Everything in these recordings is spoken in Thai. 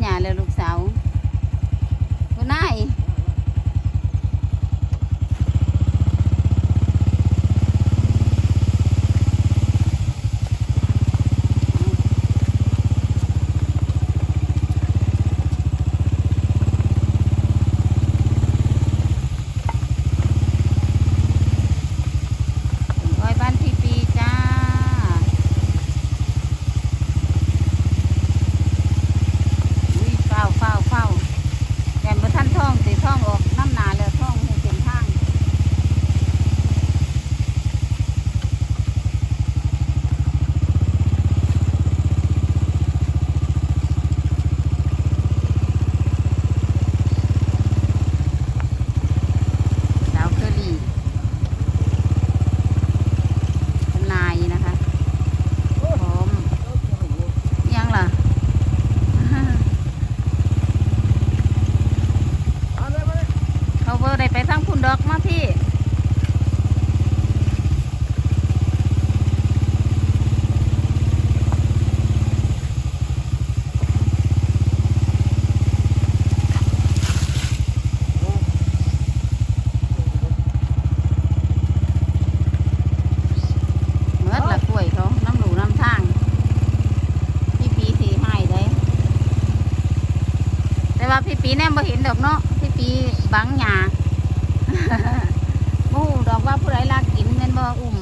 หยาแล้วลูกสาว มาพี่ เมื่อละกล้วยเขาน้ำหลูน้ำทางพี่ปีสีให้ได้แต่ว่าพี่ปีแน่บ่เห็นดอกเนาะพี่ปีบังหยา บ่ฮู้ดอกว่าผู้ใดลากกินแม่นบ่อุ่ม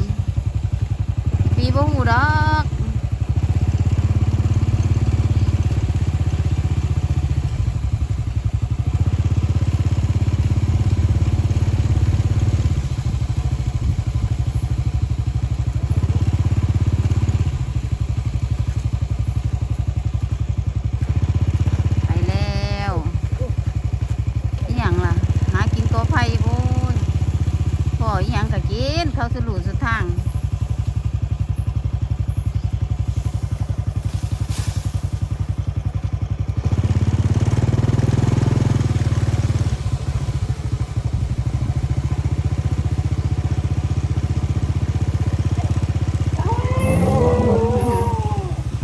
ปีบ่หูดอกไปแล้วอีหยังล่ะ หากินกอไผ่โอ้ยพ่ออีหยังก็กิน เขาสลูสุดทาง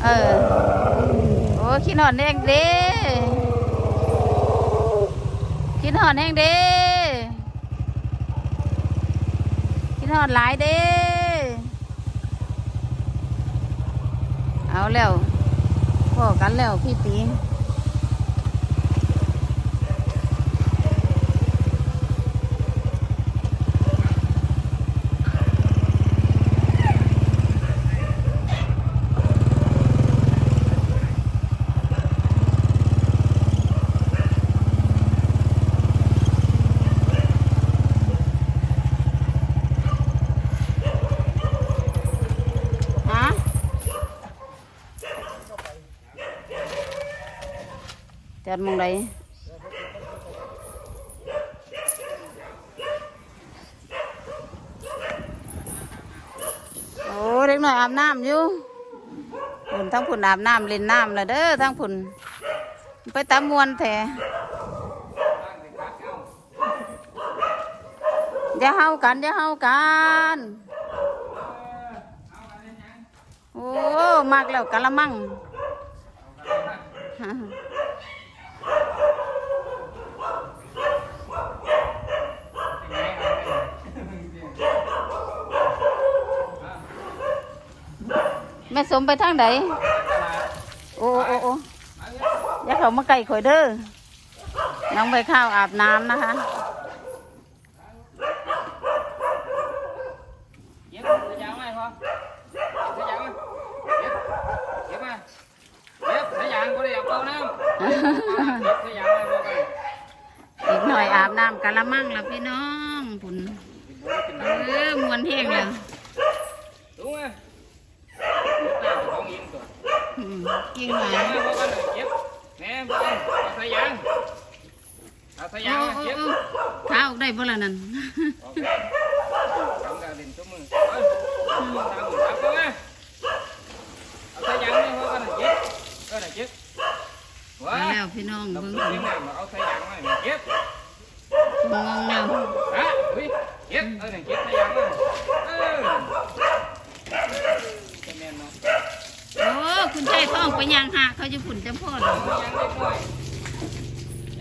เออ โอ้ขี้นอนแดงเด้ขี้นอนแหงเด้ ขี้นอนหลายเด้ เอาแล้วพอกันแล้วพี่ปีฮะ จอดมองใดโอ้เด็กหน่อยอาบน้ำอยู่ผุนทั้งผุนอาบน้ำเล่นน้ำละเด้อทั้งผุนไปตามมวนแท้อย่าเฮากันอย่าเฮากันโอ้มากแล้วกะละมัง แม่สมไปทางไหนโอ้โอ้โอ้อย่าเขามาไก่ข่อยเด้อน้องไปข้าวอาบน้ำนะคะเย็บสายยางไหมพ่อสายยางไหมเย็บเย็บมาเย็บสายยางก็ได้เอาเป่าน้ำเย็บสายยางไหมพ่อกันอีกหน่อยอาบน้ำกะละมังแล้วพี่น้องผุนเออมวนแห้งแล้ว đúng không ย็บน้ำของยิงตัว อืม กิ่งหสายลายาไหมพ่อนเย็บแม่พ่อกันเอาสายยางเอาสายยางโอ้าโอ้เย็บโอ้ขาออกได้บ่ละนั่นโอเคทำการเล่นตัวมือเอาเอาสายยางไหมพ่อกันเย็บเออเย็บว้า มาแล้วพี่น้อง เรา เบิ่ง เพิ่งเลี้ยงน้ำเอาสายยางมาเย็บ มองแล้ว ฮะอุ้ยเก็บเออเนี่ยเก็บได้ยัง เลยเออจะแม่เนาะโอ้คุณชายท้องไปยางหาเขาจะฝุ่นจะพ่อน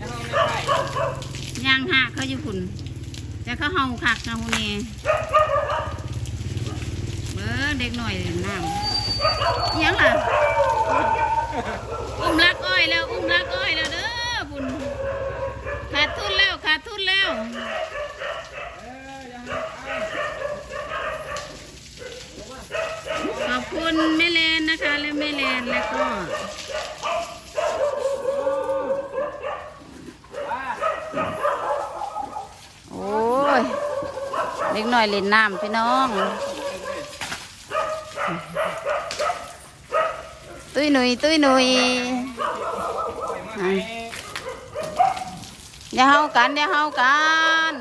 ยังเอาไม่ได้ยางหาเขาจะฝุ่นจะเขาเฮาคักนะฮูเน่เบอเด็กหน่อยน้ำยังล่ะอุ้มลักอ้อยแล้วอุ้มลักอ้อยแล้วเด้อบุญขาดทุนแล้วขาดทุนแล้ว เออยังเอา ขอบคุณแม่แล นะคะ และแม่แลนแล้วก็โอ้ยเล็กหน่อยเล่นน้ำพี่น้อง ตุ้ยหนุยตุ้ยหนุยปล่อยมาให้อย่าเฮากันอย่าเฮากัน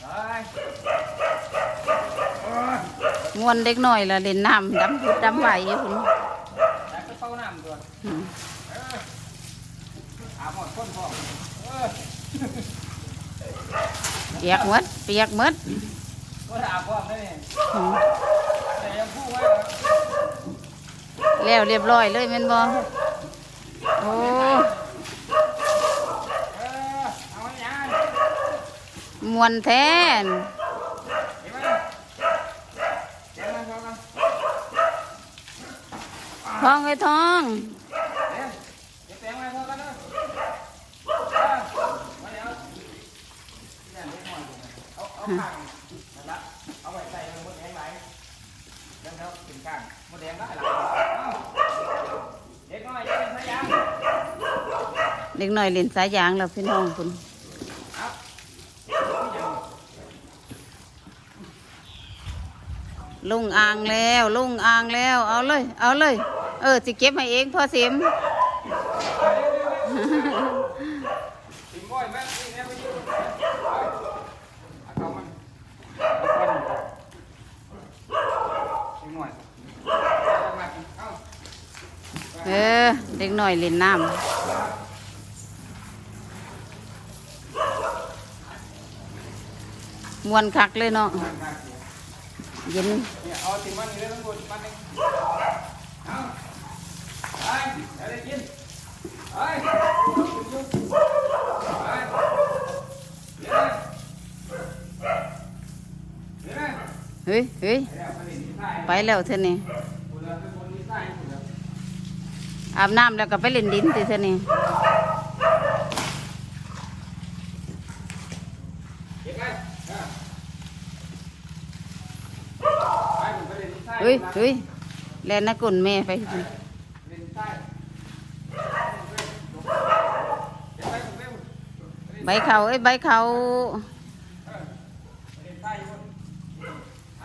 ไปโอ้ย ม วนเด็กหน่อยละเล่นน้ำดำพุดดำไหวอยู่คุณแต่ก็เข้าน้ำตัวอืมเอออาบหมดคนพอเออเปียกหมดเปียกหมดก็อาบพร้อมได้เนี่ยอืมแต่ยังพูดไว้นะแล้วเรียบร้อยเลยแม่นบ่โอ้เออเอาไว้ยังมวนแทน เห็นไหมเดี๋ยวมาพอกัน ทองไอ้ทองเด็กน้อยอยู่นะเอาเอาข้างนั่นละเอาไว้ใส่มดแดงไหลเดี๋ยวเดี๋ยวกินข้างมดแดงได้หลายเด็กน้อยเป็นพยายามเด็กหน่อยเล่นสายยางแล้วพี่น้องคุณลุงอ่างแล้วลุงอ่างแล้ว เอาเลย เอาเลย เออสิเก็บให้เองพ่อเสมถึงบ่อยไหน่อยเอาเอาเข้ามันเอาก้อนถึงหน่อยเอามเอาเออ เด็กหน่อยเล่นน้ำมวนคักเลยเนาะเย็น เนี่ยเอาติมันนี่เลยทั้งหมดมันหนึ่งเอาไปเดี๋ยวได้กินไปไปเดี๋ยวนะเดี๋ยวนะ เฮ้ยเฮ้ยไปแล้วเธอนี่อาบน้ำแล้วก็ไปเล่นดินติเธอนี่เฮ้ยเฮ้ยแลนนักกุนแม่ไปใบเขาไอ้ใบเขา เล่นใต้อยู่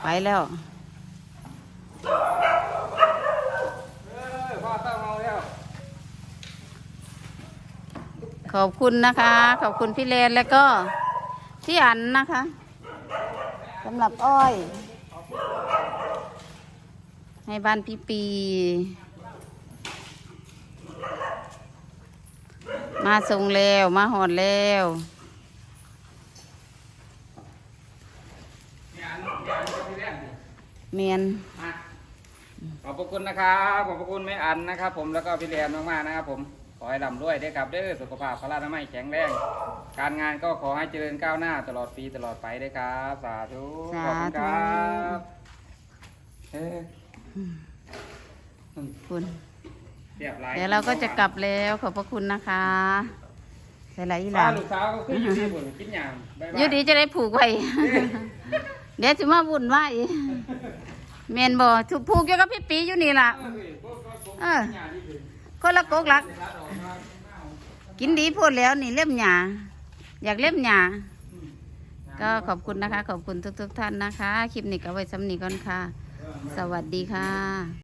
ไปแล้วขอบคุณนะคะ ขอบคุณพี่แลนแล้วก็พี่อันนะคะสำหรับอ้อย ให้บ้านพี่ปี มาส่งแล้ว มาหอดแล้ว เนี่ยอันเนี่ยอันนี้ก็พี่แรกนี่ เมียนมาขอบพระคุณนะครับขอบพระคุณแม่อันนะครับ ผมแล้วก็พี่แรมมากๆนะครับ ผมขอให้ร่ำรวยได้ครับเด้อสุขภาพพละนามัยแข็งแรง การงานก็ขอให้เจริญก้าวหน้าตลอดปีตลอดไปด้วยครับ สาธุขอบคุณครับเอ้ยคุณเรียบร้อยเดี๋ยวเราก็จะกลับแล้วขอบพระคุณนะคะใส่ไหลอีหป้าลานลูกสาวก็คืออยู่ที่บุญกินยามบ๊ายบายอยู่ดีจะได้ผูกไว้เดี๋ยวจะมาวุ่นวาย เมนบ่ถูกผูกอยู่กับพี่ปีอยู่นี่ล่ะ เออ คนละกกลักเสร็จแล้วออกมากินดีพูดแล้วนี่เล่มหยาอยากเล่มหยาก็ขอบคุณนะคะ ขอบคุณทุก ๆ ท่านนะคะ คลิปนี้ก็ไว้สำนีก่อนค่ะ สวัสดีค่ะ